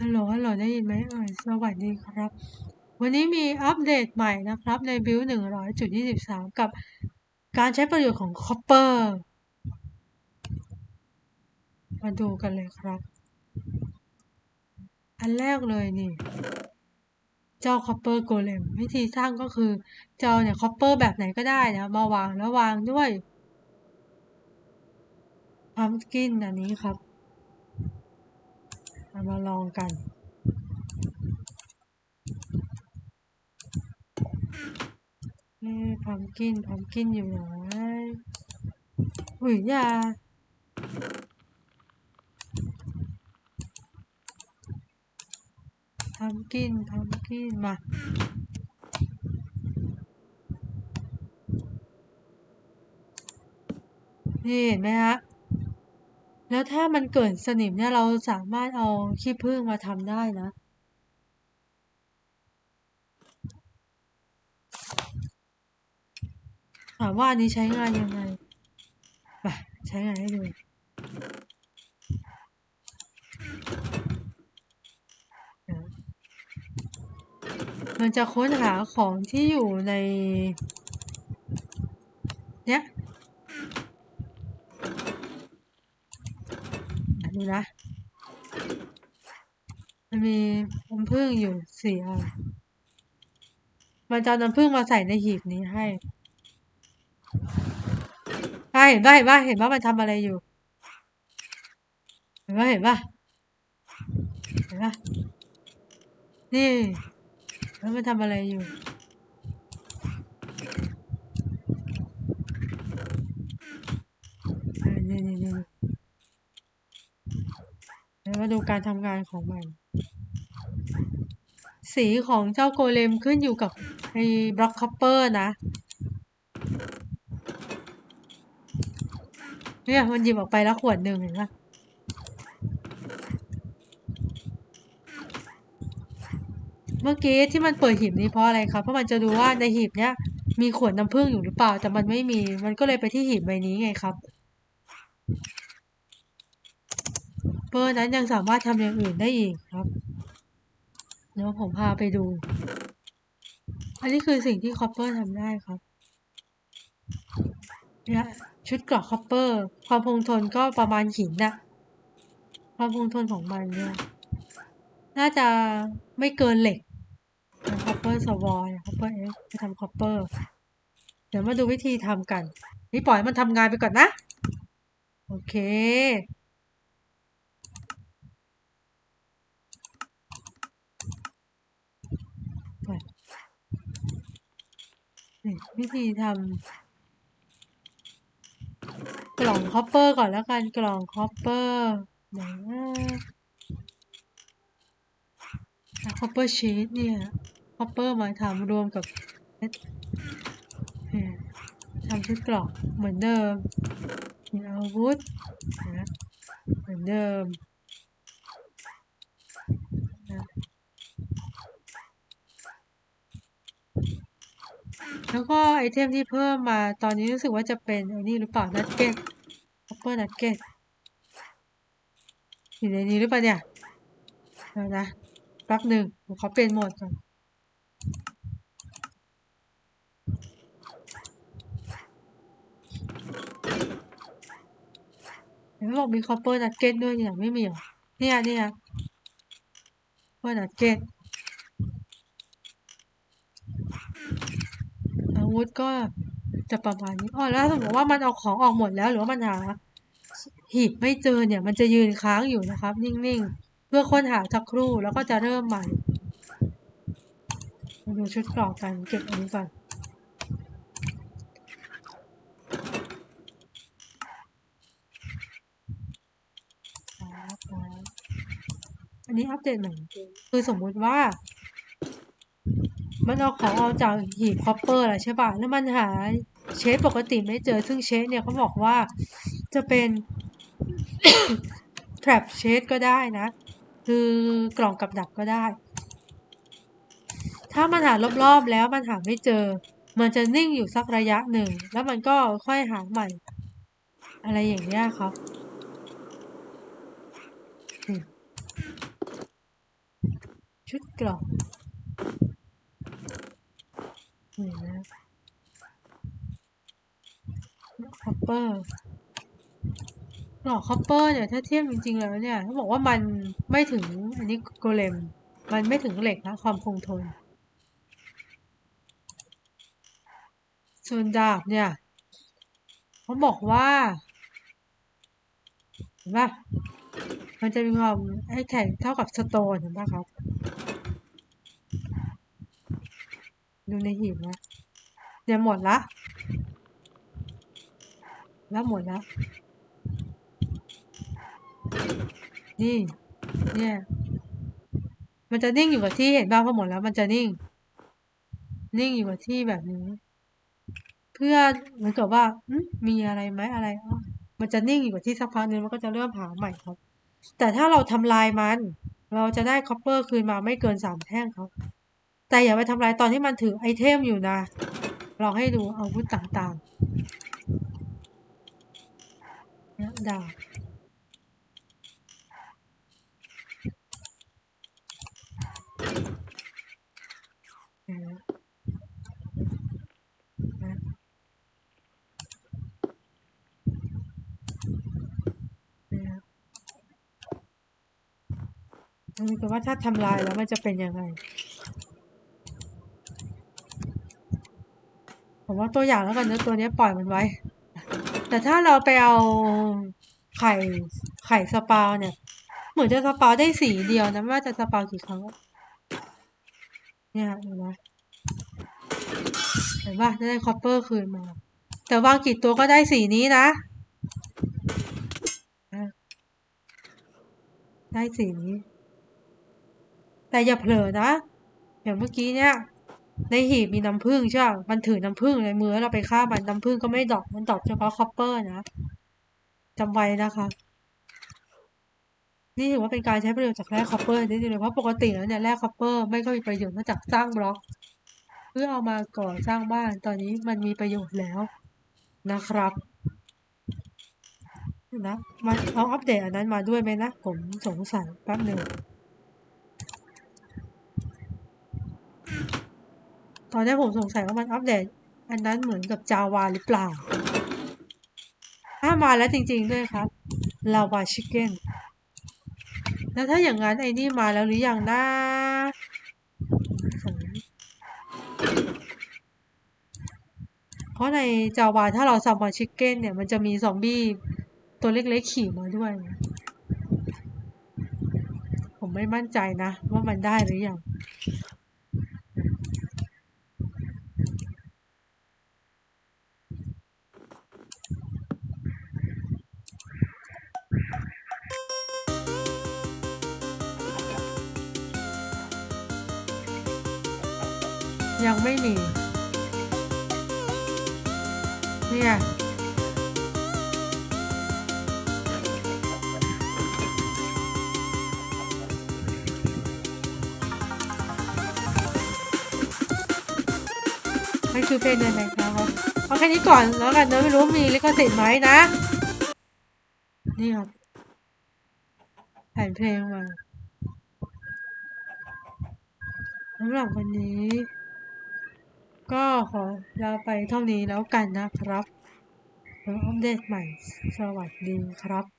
ฮัลโหลฮัลโหลได้ยินไหมเอ่ยสวัสดีครับ วันนี้มีอัปเดตใหม่นะครับใน build 100.23กับการใช้ประโยชน์ของ Copper มาดูกันเลยครับ อันแรกเลยนี่ เจ้า Copper Golem วิธีสร้างก็คือเจ้าเนี่ย Copper แบบไหนก็ได้นะมาวางแล้ววางด้วย Pumpkin อันนี้ครับ เอามาลองกันเอ๊ะพัมกินพัมกินอยู่ไหนอุ้ยยาพัมกินพัมกินมานี่เห็นไหมฮะ แล้วถ้ามันเกิดสนิมเนี่ยเราสามารถเอาขี้ผึ้งมาทำได้นะถามว่าอันนี้ใช้งานยังไงไปใช้งานให้ดูมันจะค้นหาของที่อยู่ใน เนี้ย ดูนะ มันมีน้ำผึ้งอยู่สี่อันมันจะน้ำผึ้งมาใส่ในหีบนี้ให้อ่เห็นป่ะเห็นป่ะเห็นว่ามันทำอะไรอยู่ เห็นป่ะเห็นป่ะเห็นป่ะนี่แล้วมันทำอะไรอยู่นี่นี่นี่เดี๋ย มาดูการทำงานของมัน สีของเจ้าโกเลมขึ้นอยู่กับไอ้บล็อกคัพเปอร์นะเนี่ยมันหยิบออกไปแล้วขวดหนึ่งเห็นปะเมื่อกี้ที่มันเปิดหีบนี้เพราะอะไรครับ เพราะมันจะดูว่าในหีบเนี้ยมีขวดน้ำผึ้งอยู่หรือเปล่า แต่มันไม่มี มันก็เลยไปที่หีบใบนี้ไงครับ เปอร์นั้นยังสามารถทำอย่างอื่นได้อีกครับเดี๋ยวผมพาไปดู อันนี้คือสิ่งที่คอปเปอร์ทำได้ครับเนี่ยชุดเกราะคอปเปอร์ ความคงทนก็ประมาณหินนะความคงทนของมันเนี่ยน่าจะไม่เกินเหล็กคอปเปอร์สวอยคอปเปอร์เอ็กจะทำคอปเปอร์ เดี๋ยวมาดูวิธีทำกัน นี่ปล่อยมันทำงานไปก่อนนะ โอเค นี่ วิธีทำกล่องคอปเปอร์ก่อนแล้วกันกล่องคอปเปอร์ไหนนะคอปเปอร์ชีสเนี่ยคอปเปอร์มาทำรวมกับเพชรเนี่ยทำชุดกล่องเหมือนเดิมมีอาวุธนะเหมือนเดิมนะ แล้วก็ไอเทมที่เพิ่มมาตอนนี้รู้สึกว่าจะเป็นไอ้นี่หรือเปล่านัตเก็ตคอปเปอร์นัตเก็ตอยู่ในนี้หรือเปล่าเนี่ยเดี๋ยวนะแป๊บหนึ่งผมขอเปลี่ยนโหมดก่อนเห็นไหมบอกมีคอปเปอร์นัตเก็ตด้วยเนี่ยไม่มีหรอเนี่ยเนี่ยคอปเปอร์นัตเก็ต อาวุธก็จะประมาณนี้อ๋อแล้วสมมติว่ามันเอาของออกหมดแล้วหรือว่ามันหาหีบไม่เจอเนี่ย มันจะยืนค้างอยู่นะครับ นิ่งๆ เพื่อค้นหาสักครู่แล้วก็จะเริ่มใหม่มาดูชุดกรอกกันเก็บอันนี้ก่อนอันนี้อัปเดตใหม่งคือสมมุติว่า มันเอาของออกจากหีบคอปเปอร์แหละใช่ป่ะ แล้วมันหาเชฟปกติไม่เจอ ซึ่งเชฟเนี่ยเขาบอกว่าจะเป็น trap เชฟก็ได้นะ คือกล่องกับดักก็ได้ ถ้ามันหารอบๆแล้วมันหาไม่เจอ มันจะนิ่งอยู่สักระยะหนึ่ง แล้วมันก็ค่อยหาใหม่ อะไรอย่างเงี้ยครับชุดเกรอง บนี่นะคัพเปอร์หลอกคัพเปอร์เนี่ยถ้าเทียบจริง ๆ แล้วเนี่ยเขาบอกว่ามันไม่ถึงอันนี้โกเลม มันไม่ถึงเหล็กนะความคงทน ส่วนดาบเนี่ยเขาบอกว่าเห็นปะมันจะมีความไอ้แข็งเท่ากับสโตนเห็นปะครับ ดูในหีบนะเดี๋ยวหมดละ แล้วหมดละนี่เนี่ยมันจะนิ่งอยู่กับที่เห็นบ้างพอหมดแล้ว มันจะนิ่ง นิ่งอยู่กับที่แบบนี้ เพื่อเหมือนกับว่าอืมีอะไรไหมอะไรมันจะนิ่งอยู่กับที่สักพักนึงมันก็จะเริ่มหาใหม่ครับ แต่ถ้าเราทำลายมัน เราจะได้คอปเปอร์คืนมาไม่เกินสามแท่งครับ แต่อย่าไปทำลายตอนที่มันถือไอเทมอยู่นะ ลองให้ดูอาวุธต่างๆเนี่ยดาบนะนะนะมันว่าถ้าทำลายแล้วมันจะเป็นยังไง ผมว่าตัวอย่างแล้วกันนะตัวนี้ปล่อยมันไว้ แต่ถ้าเราไปเอาไข่ไข่สปาเนี่ย เหมือนจะสปาได้สีเดียวนะไม่ว่าจะสปากี่ครั้งเนี่ยเห็นไหมเห็นป่ะจะได้คอปเปอร์คืนมา แต่วางกี่ตัวก็ได้สีนี้นะ ได้สีนี้ แต่อย่าเผลอนะ อย่างเมื่อกี้เนี่ย ในหีบมีน้ำผึ้งใช่ป่ะมันถือน้ำผึ้งในมือเราไปฆ่ามันน้ำผึ้งก็ไม่ดอกมันดอกเฉพาะคอปเปอร์นะจำไว้นะคะ นี่ถือว่าเป็นการใช้ประโยชน์จากแร่คอปเปอร์นิดนึงเลยเพราะปกติแล้วเนี่ยแร่คอปเปอร์ไม่ค่อยมีประโยชน์นอกจากสร้างบล็อก เพื่อเอามาก่อสร้างบ้านตอนนี้มันมีประโยชน์แล้วนะครับนะมันเอาอัปเดตอันนั้นมาด้วยไหมนะ ผมสงสัยแป๊บหนึ่ง ตอนนี้ผมสงสัยว่ามันอัปเดต อันนั้นเหมือนกับจาวาหรือเปล่าถ้ามาแล้วจริงๆด้วยครับลาวาชิคเก้นแล้วถ้าอย่างนั้นไอ้นี่มาแล้วหรือยังนะเพราะในจาวาถ้าเราซัมมอนชิคเก้นเนี่ย มันจะมีซอมบี้ตัวเล็กๆขี่มาด้วย ผมไม่มั่นใจนะ ว่ามันได้หรือยัง ยังไม่มี เนี่ย มันคือเพลงเดินไหนครับเอาแค่นี้ก่อนแล้วกันเนอะไม่รู้มีลิขสิทธิ์ไหมนะ นี่ครับแผ่นเพลงมาสำหรับวันนี้ ก็ขอลาไปเท่านี้แล้วกันนะครับแล้วอัปเดตใหม่ สวัสดีครับ